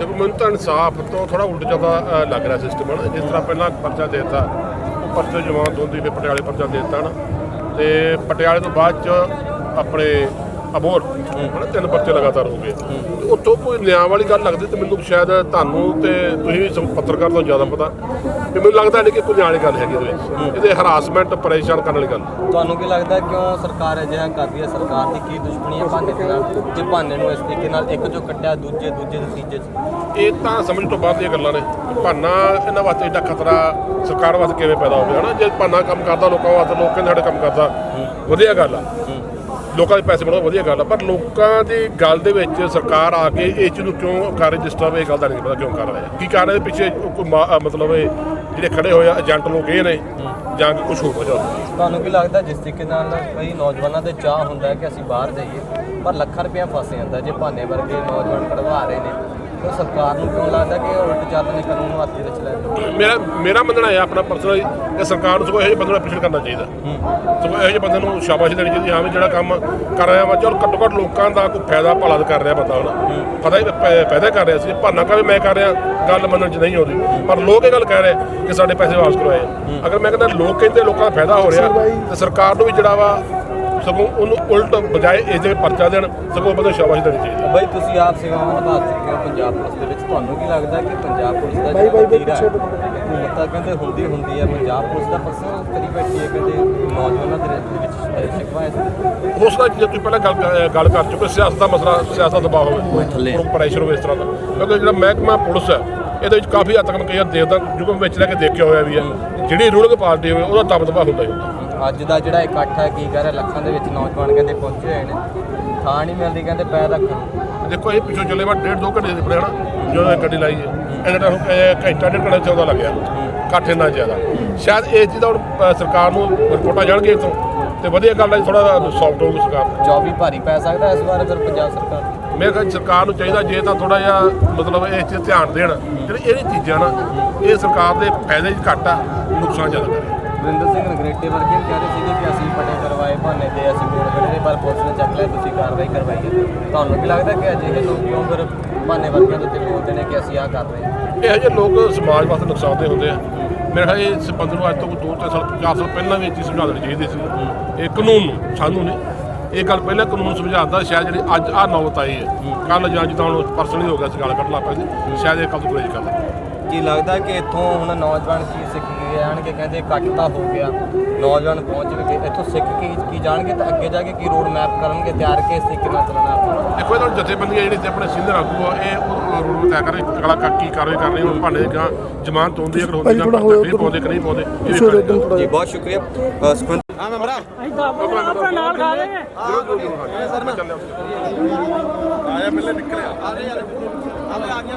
ਦੇਖੋ, ਮੈਨੂੰ ਤਾਂ ਇਨਸਾਫ ਤੋਂ ਥੋੜਾ ਉਲਟ ਜਾਂਦਾ ਲੱਗ ਰਿਹਾ ਸਿਸਟਮ ਹਨ। ਜਿਸ ਤਰ੍ਹਾਂ ਪਹਿਲਾਂ ਪਰਚਾ ਦੇ ਦਿੱਤਾ, ਉਹ ਪਰਚੇ ਜਵਾਨ ਹੁੰਦੀ ਵੀ ਪਟਿਆਲੇ ਪਰਚਾ ਦੇ ਦਿੱਤਾ ਨਾ ਤੇ ਪਟਿਆਲੇ ਤੋਂ ਬਾਅਦ ਚ ਆਪਣੇ ਅਬੋਰ ਹਨਾ ਤਿੰਨ ਪਰਚੇ ਲਗਾਤਾਰ ਹੋ ਗਏ। ਤੇ ਉੱਥੋਂ ਕੋਈ ਨਿਆਂ ਵਾਲੀ ਗੱਲ ਲੱਗਦੀ ਤੇ ਮੈਨੂੰ ਸ਼ਾਇਦ ਤੁਹਾਨੂੰ ਤੇ ਤੁਸੀਂ ਵੀ ਸਮ- ਪੱਤਰਕਾਰ ਤੋਂ ਜ਼ਿਆਦਾ ਪਤਾ। ਕਿ ਮੈਨੂੰ ਲੱਗਦਾ ਨਹੀਂ ਕਿ ਕੋਈ ਨਿਆਂ ਵਾਲੀ ਗੱਲ ਹੈਗੀ ਇਹਦੇ ਵਿੱਚ। ਇਹਦੇ ਹਰਾਸਮੈਂਟ ਪਰੇਸ਼ਾਨ ਕਰਨ ਵਾਲੀ ਗੱਲ। ਤੁਹਾਨੂੰ ਕੀ ਲੱਗਦਾ ਕਿਉਂ ਸਰਕਾਰ ਅਜਿਹਾ ਕਰਦੀ ਹੈ? ਸਰਕਾਰ ਦੀ ਕੀ ਦੁਸ਼ਮਣੀ ਹੈ ਭਾਨੇ ਦੇ ਨਾਲ ਜੇ ਭਾਨੇ ਨੂੰ ਇਸ ਤਰੀਕੇ ਨਾਲ ਇੱਕ ਜੋ ਕੱਟਿਆ ਦੂਜੇ ਦੂਜੇ ਦੇ ਤੀਜੇ 'ਚ? ਇਹ ਤਾਂ ਸਮਝ ਤੋਂ ਬਾਅਦ ਦੀਆਂ ਗੱਲਾਂ ਨੇ। ਭਾਨਾ ਇਹਨਾਂ ਵਾਸਤੇ ਏਡਾ ਖਤਰਾ ਸਰਕਾਰ ਵਾਸਤੇ ਕਿਵੇਂ ਪੈਦਾ ਹੋ ਗਿਆ ਨਾ ਜੇ ਭਾਨਾ ਕੰਮ ਕਰਦਾ ਲੋਕਾਂ ਵਾਸਤੇ ਲੋਕ ਕਹਿੰਦੇ ਸਾਡੇ ਕੰਮ ਕਰਦਾ। ਵਧੀਆ ਗੱਲ ਆ। ਲੋਕਾਂ ਦੇ ਪੈਸੇ ਬਣਾਉਣਾ ਵਧੀਆ ਗੱਲ ਆ, ਪਰ ਲੋਕਾਂ ਦੀ ਗੱਲ ਦੇ ਵਿੱਚ ਸਰਕਾਰ ਆ ਕੇ ਇਹ ਚੀਜ਼ ਨੂੰ ਕਿਉਂ ਕਰ ਰਹੀ ਡਿਸਟਰਬ ਇਹ ਗੱਲ ਦਾ ਨਹੀਂ ਪਤਾ ਕਿਉਂ ਕਰ ਰਿਹਾ ਕੀ ਕਾਰਨ ਇਹਦੇ ਪਿੱਛੇ ਕੋਈ ਮਾ- ਮਤਲਬ ਇਹ ਜਿਹੜੇ ਖੜੇ ਹੋਏ ਆ, ਏਜੰਟ ਲੋਕ ਇਹ ਨੇ, ਜਾਂ ਕਿ ਕੁਝ ਹੋਰ ਵਜ੍ਹਾ ਹੋਵੇ ਤੁਹਾਨੂੰ ਕੀ ਲੱਗਦਾ, ਜਿਸ ਤਰੀਕੇ ਨਾਲ ਕਈ ਨੌਜਵਾਨਾਂ ਦੇ ਚਾਹ ਹੁੰਦਾ ਕਿ ਅਸੀਂ ਬਾਹਰ ਜਾਈਏ, ਪਰ ਲੱਖਾਂ ਰੁਪਇਆ ਫਸ ਜਾਂਦਾ, ਜੇ ਭਾਨੇ ਵਰਗੇ ਨੌਜਵਾਨ ਕਢਵਾ ਰਹੇ ਨੇ ਤਾਂ ਸਰਕਾਰ ਨੂੰ ਕਿਉਂ ਲੱਗਦਾ ਕਿ ਉਲਟ ਚੱਲਦੇ ਨੇ ਕਾਨੂੰਨ ਨੂੰ ਹੱਥ ਵਿੱਚ ਲੈ ਰਹੇ ਮੇਰਾ ਮੇਰਾ ਮੰਨਣਾ ਹੈ ਆਪਣਾ ਪਰਸਨਲ ਕਿ ਸਰਕਾਰ ਨੂੰ ਸਗੋਂ ਇਹੋ ਜਿਹੇ ਬੰਦੇ ਨੂੰ ਐਪਰੀਸ਼ੀਏਟ ਕਰਨਾ ਚਾਹੀਦਾ। ਸਗੋਂ ਇਹੋ ਜਿਹੇ ਬੰਦੇ ਨੂੰ ਸ਼ਾਬਾਸ਼ ਦੇਣੀ ਚਾਹੀਦੀ ਹਾਂ ਵੀ ਜਿਹੜਾ ਕੰਮ ਕਰ ਰਿਹਾ ਵਾ ਚਲ ਘੱਟੋ ਘੱਟ ਲੋਕਾਂ ਦਾ ਕੋਈ ਫਾਇਦਾ ਭਲਾ ਕਰ ਰਿਹਾ ਬੰਦਾ ਹੁਣ ਪਤਾ ਹੀ ਪੈਦਾ ਕਰ ਰਿਹਾ ਸੀ ਭਾਨਾ ਕਾ ਵੀ ਮੈਂ ਕਰ ਰਿਹਾ ਗੱਲ ਮੰਨਣ ਚ ਨਹੀਂ ਆਉਂਦੀ। ਪਰ ਲੋਕ ਇਹ ਗੱਲ ਕਹਿ ਰਹੇ ਕਿ ਸਾਡੇ ਪੈਸੇ ਵਾਪਸ ਕਰਵਾਏ। ਅਗਰ ਮੈਂ ਕਹਿੰਦਾ ਲੋਕ ਕਹਿੰਦੇ ਲੋਕਾਂ ਦਾ ਫਾਇਦਾ ਹੋ ਰਿਹਾ ਤੇ ਸਰਕਾਰ ਨੂੰ ਵੀ ਜਿਹੜਾ ਵਾ ਸਗੋਂ ਉਹਨੂੰ ਉਲਟ ਬਜਾਏ ਇਸ ਦੇ ਪਰਚਾ ਦੇਣ ਸਗੋਂ ਬੰਦੇ ਨੂੰ ਸ਼ਾਬਾਸ਼ ਦੇਣੀ ਚਾਹੀਦੀ ਬਈ ਤੁਸੀਂ ਆਪ ਸੇਵਾਵਾਂ ਨਿਭਾ ਚੁੱਕੇ ਹੋ ਪੰਜਾਬ ਪੁਲਿਸ ਦੇ ਵਿੱਚ। ਤੁਹਾਨੂੰ ਕੀ ਲੱਗਦਾ ਕਿ ਪੰਜਾਬ ਪੁਲਿਸ ਦਾ ਬਾਈ, ਬਾਈ, ਬਾਈ, ਜਿਹੜਾ ਪਿੱਛੇ ਹਕੂਮਤ ਤਾਂ ਕਹਿੰਦੇ ਹੁੰਦੀ ਹੁੰਦੀ ਹੈ ਪੰਜਾਬ ਪੁਲਿਸ ਦਾ ਪਰਸਨ ਕਰੀ ਬੈਠੀ ਹੈ ਕਹਿੰਦੇ ਨੌਜਵਾਨਾਂ ਦੇ ਵਿੱਚ ਸ਼ਿਕਵਾ ਹੈ। ਹੋ ਸਕਦਾ ਜੇ ਤੁਸੀਂ ਪਹਿਲਾਂ ਗੱਲ ਗੱਲ ਕਰ ਚੁੱਕੇ ਸਿਆਸਤ ਦਾ ਮਸਲਾ ਸਿਆਸਤ ਦਾ ਦਬਾਅ ਹੋਵੇ। ਪ੍ਰੈਸ਼ਰ ਹੋਵੇ ਇਸ ਤਰ੍ਹਾਂ ਦਾ। ਕਿਉਂਕਿ ਜਿਹੜਾ ਮਹਿਕਮਾ ਪੁਲਿਸ ਹੈ ਇਹਦੇ ਵਿੱਚ ਕਾਫੀ ਹੱਦ ਤੱਕ ਮੈਂ ਕਈ ਵਾਰ ਦੇਖਦਾ ਜੋ ਵਿੱਚ ਲੈ ਕੇ ਦੇਖਿਆ ਹੋਇਆ ਵੀ ਹੈ ਜਿਹੜੀ ਰੂਲਿੰਗ ਪਾਰਟੀ ਹੋਵੇ ਉਹਦਾ ਦਬਦਬਾ ਹੁੰਦਾ ਹੀ ਹੁੰਦਾ। ਅੱਜ ਦਾ ਜਿਹੜਾ ਇਕੱਠ ਹੈ ਕੀ ਕਹਿ ਰਿਹਾ ਲੱਖਾਂ ਦੇ ਵਿੱਚ ਨੌਜਵਾਨ ਕਹਿੰਦੇ ਪਹੁੰਚੇ ਹੋਏ ਨੇ। ਥਾਂ ਨਹੀਂ ਮਿਲਦੀ ਕਹਿੰਦੇ ਪੈਰ ਰੱਖਣ ਨੂੰ। ਦੇਖੋ ਇਹ ਪਿੱਛੋਂ ਚੱਲੇ ਵਾ ਡੇਢ ਦੋ ਘੰਟੇ ਦੇ ਪੜਿਆ ਨਾ ਜਦੋਂ ਇਹ ਗੱਡੀ ਲਾਈ ਹੈ। ਹੁਣ, ਅਹ, ਘੰਟਾ ਡੇਢ ਘੰਟਾ ਚੌਦਾ ਲੱਗਿਆ ਇਕੱਠ ਇੰਨਾ ਜ਼ਿਆਦਾ। ਸ਼ਾਇਦ ਇਹ ਚੀਜ਼ ਦਾ ਹੁਣ ਸਰਕਾਰ ਨੂੰ ਰਿਪੋਰਟਾਂ ਜਾਣਗੇ ਇਥੋਂ। ਤੇ ਵਧੀਆ ਗੱਲ ਹੈ ਥੋੜਾ ਸੌਫਟ ਹੋਊਗੀ ਸਰਕਾਰ 24 ਭਾਰੀ ਪੈ ਸਕਦਾ ਇਸ ਵਾਰ ਫਿਰ ਪੰਜਾਬ ਸਰਕਾਰ ਮੇਰੇ ਖਿਆਲ ਸਰਕਾਰ ਨੂੰ ਚਾਹੀਦਾ ਜੇ ਤਾਂ ਥੋੜਾ ਜਿਹਾ ਮਤਲਬ ਇਸ ਚੀਜ਼ ਧਿਆਨ ਦੇਣ। ਜਿਹੜੀ ਇਹਦੀ ਚੀਜ਼ਾਂ ਨਾ ਇਹ ਸਰਕਾਰ ਦੇ ਫਾਇਦੇ ਘੱਟ ਆ ਨੁਕਸਾਨ ਜ਼ਿਆਦਾ ਕਰੇ। ਵਰਿੰਦਰ ਸਿੰਘ ਨਗਰੇਟੇ ਵਰਗੇ ਕਹਿ ਰਹੇ ਸੀਗੇ ਕਿ ਅਸੀਂ ਪਟੇ ਕਰਵਾਏ ਭਾਨੇ ਦੇ ਅਸੀਂ ਮੋੜ ਕੱਢੇ ਪਰ ਪੁਲਿਸ ਨੇ ਚੱਕ ਲਿਆ ਤੁਸੀਂ ਕਾਰਵਾਈ ਕਰਵਾਈ ਹੈ। ਤੁਹਾਨੂੰ ਕੀ ਲੱਗਦਾ ਕਿ ਅਜਿਹੇ ਲੋਕ ਕਿਉਂ ਫਿਰ ਭਾਨੇ ਵਰਗਿਆਂ ਦੇ ਉੱਤੇ ਬੋਲਦੇ ਨੇ ਕਿ ਅਸੀਂ ਆਹ ਕਰ ਰਹੇ ਹਾਂ? ਇਹੋ ਜਿਹੇ ਲੋਕ ਸਮਾਜ ਵਾਸਤੇ ਨੁਕਸਾਨਦੇ ਹੁੰਦੇ ਆ। ਮੇਰੇ ਖਿਆਲ ਇਹ ਬੰਦੇ ਨੂੰ ਅੱਜ ਤੋਂ ਦੋ ਤਿੰਨ ਸਾਲ ਚਾਰ ਸਾਲ ਪਹਿਲਾਂ ਵੀ ਇਹ ਚੀਜ਼ ਸਮਝਾ ਦੇਣੀ ਚਾਹੀਦੀ ਸੀ। ਇਹ ਕਾਨੂੰਨ ਨੂੰ ਸਾਨੂੰ ਨਹੀਂ। ਇਹ ਗੱਲ ਪਹਿਲਾਂ ਕਾਨੂੰਨ ਸਮਝਾਉਂਦਾ ਸ਼ਾਇਦ ਜਿਹੜੀ ਅੱਜ ਆ ਨੌਬਤ ਆਈ ਹੈ ਕੱਲ ਜਾਂ ਜਿੱਦਾਂ ਹੁਣ ਪਰਸਨਲੀ ਹੋ ਗਿਆ ਸੀ ਗੱਲ ਕੱਢ ਲਾ ਸੀ ਸ਼ਾਇਦ ਇਹ ਕੱਲ ਤੋਂ ਗੁਰੇਜ ਕਰ ਲਾ ਕੀ ਲੱਗਦਾ ਕਿ ਇੱਥੋਂ ਹੁਣ ਨੌਜਵਾਨ ਕੀ ਸਿੱਖ ਕੇ ਕਹਿੰਦੇ ਤਾਂ ਹੋ ਗਿਆ। ਨੌਜਵਾਨ ਪਹੁੰਚ ਗਏ ਇੱਥੋਂ ਸਿੱਖ ਕੇ ਕੀ ਜਾਣਗੇ ਤਾਂ ਅੱਗੇ ਜਾ ਕੇ ਕੀ ਰੋਡ ਮੈਪ ਕਰਨਗੇ ਤਿਆਰ ਕੇ ਤਰੀਕੇ ਨਾਲ ਚੱਲਣਾ ਆਪਾਂ? ਦੇਖੋ ਇਹਨਾਂ ਜਥੇਬੰਦੀਆਂ ਜਿਹੜੇ ਤੇ ਆਪਣੇ ਸਿੰਧਰ ਆਗੂ ਆ ਇਹ ਉਹ ਰੂਲ ਤੈਅ ਕਰੇ ਕਲਾ ਕੀ ਕਾਰਵਾਈ ਕਰਨੀ ਹੁਣ ਭਾਂਡੇ ਦੀ ਗਾਂ ਜ਼ਮਾਨਤ ਹੁੰਦੀ ਹੈ ਅਗਰ ਹੁੰਦੀ ਹੋਇਆ ਨਹੀਂ ਪਾਉਂਦੇ ਕਿ ਨਹੀਂ ਥੋੜਾ ਜੀ ਬਹੁਤ ਸ਼ੁਕਰੀਆ। ਸੁਖਵੰਤ ਹਾਂ ਮੈਂਬਰਾ। ਆਪਣਾ ਨਾਲ ਖਾ ਲੈਂਗੇ ਜ਼ਰੂਰ ਜ਼ਰੂਰ ਜ਼ਰੂਰ। ਸਰ ਮੈਂ ਚੱਲਿਆ ਆਇਆ ਪਹਿਲੇ ਨਿਕਲਿਆ। ਆ ਗਿਆ ਆ ਗਿਆ